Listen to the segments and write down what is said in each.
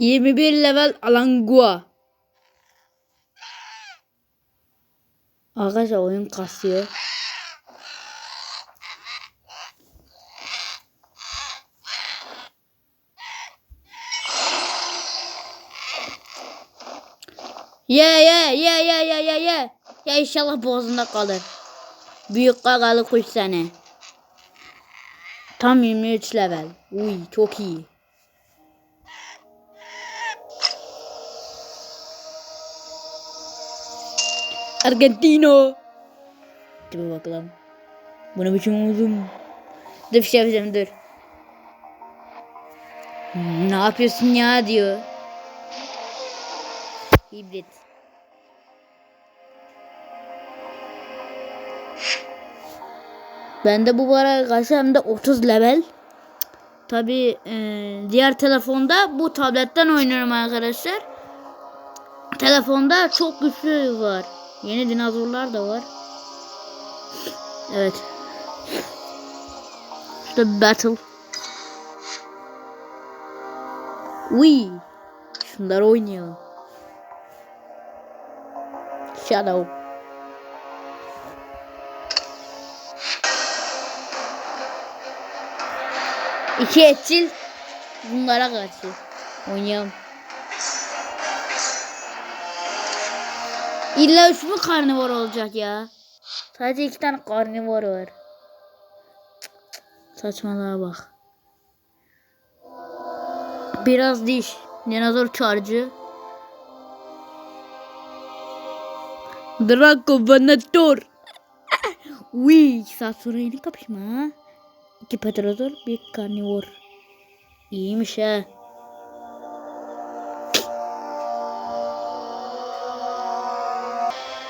21 level Alangua. Arkadaşlar oyun kasıyor. Ye ye ye ye ye ye ye. Ya inşallah boğazında kalır. Büyük kagalı kuş seni. Tam 23 level. Uy çok iyi. Argentino. Dur bakalım. Buna biçim oldum. Dur bir şey yapacağım dur. Ne yapıyorsun ya diyor. Hibrit. Ben de bu hem de 30 level. Tabi diğer telefonda bu tabletten oynuyorum arkadaşlar. Telefonda çok güçlü var. Yeni dinozorlar da var. Evet. İşte battle. Uy. Şunları oynayalım. Shadow. İki etçil bunlara karşı oynayalım. İlla üç mü karnivor olacak ya? Sadece iki tane karnivor var. Saçmalığa bak. Biraz diş. Dinozor çarcı. Draco Venator. Uy, sonra yeni kapışma. İki petrodor, bir karnivor. İyiymiş ha.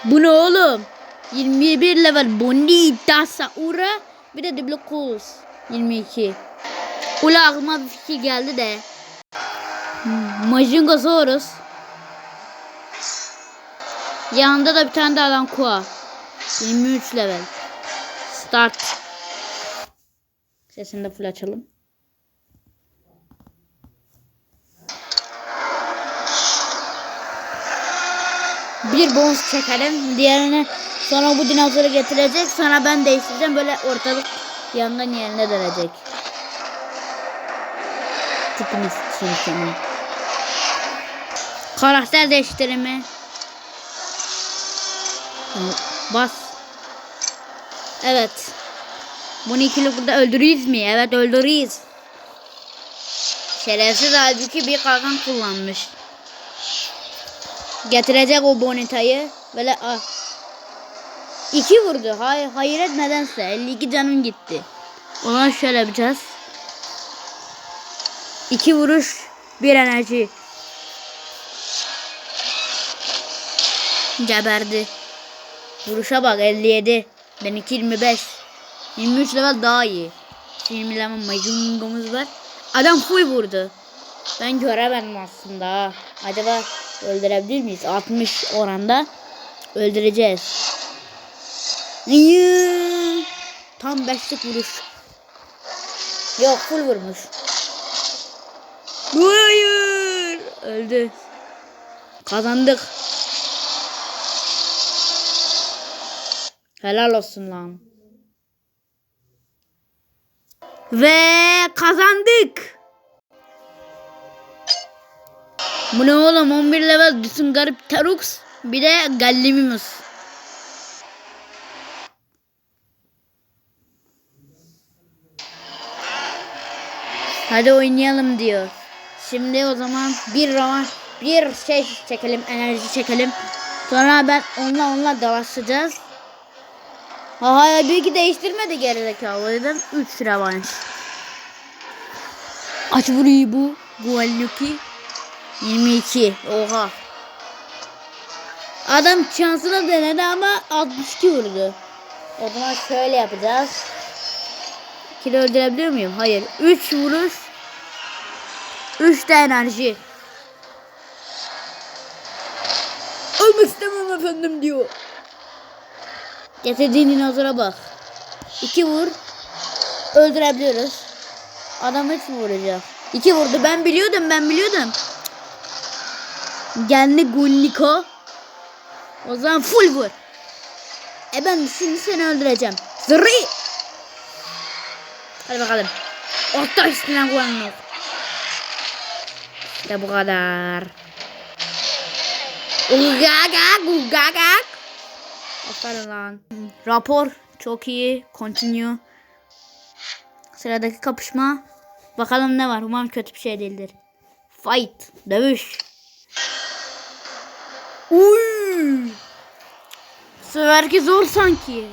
Bu ne oğlum? 21 level Bonita Saura bir de Diblocus 22. Ula aklıma bir fikir geldi de. Hmm, Majingosaurus. Yanında da bir tane daha adam Kua. 23 level. Start. Sesini de full açalım. Bir bonus çekelim. Diğerini sonra bu dinozoru getirecek. Sonra ben değiştireceğim. Böyle ortalık yandan yerine dönecek. Tipini sıçayım. Karakter değiştirimi. Bas. Evet. Bunu ikili burada öldürürüz mi? Evet öldürürüz. Şerefsiz halbuki bir kalkan kullanmış. Getirecek o bonitayı. Böyle ah. İki vurdu. Hay hayret nedense. 52 canım gitti. O zaman şöyle yapacağız. İki vuruş. Bir enerji. Geberdi. Vuruşa bak 57. Benimki 25. 23 level daha iyi. 20 level majungumuz var. Adam full vurdu. Ben göremedim aslında. Acaba öldürebilir miyiz? 60 oranda öldüreceğiz. Yıı. Tam 5'lik vuruş. Yok full vurmuş. Hayır. Öldü. Kazandık. Helal olsun lan. Ve kazandık. Bu ne oğlum 11 level düşün garip Terux bir de Gallimimus. Hadi oynayalım diyor. Şimdi o zaman bir roman bir şey çekelim enerji çekelim. Sonra ben onunla onunla dalaşacağız. Hayır bir iki değiştirmedi gerizekalı. O yüzden 3 revanş. Aç burayı bu. Gualluki. 22. Oha. Adam şansına denedi ama 62 vurdu. O zaman şöyle yapacağız. Kilo öldürebiliyor muyum? Hayır. 3 vuruş. 3 de enerji. Ölmek istemem efendim diyor. Getirdiğin dinozora bak. İki vur. Öldürebiliyoruz. Adam üç mü vuracak? İki vurdu. Ben biliyordum ben biliyordum. Geldi Gunliko. O zaman full vur. E ben şimdi seni öldüreceğim. Zırri. Hadi bakalım. Orta üstüne kullanmak. İşte bu kadar. Ugagak ugagak. Aferin lan. Rapor çok iyi. Continue. Sıradaki kapışma. Bakalım ne var. Umarım kötü bir şey değildir. Fight. Dövüş. Uy. Bu seferki zor sanki.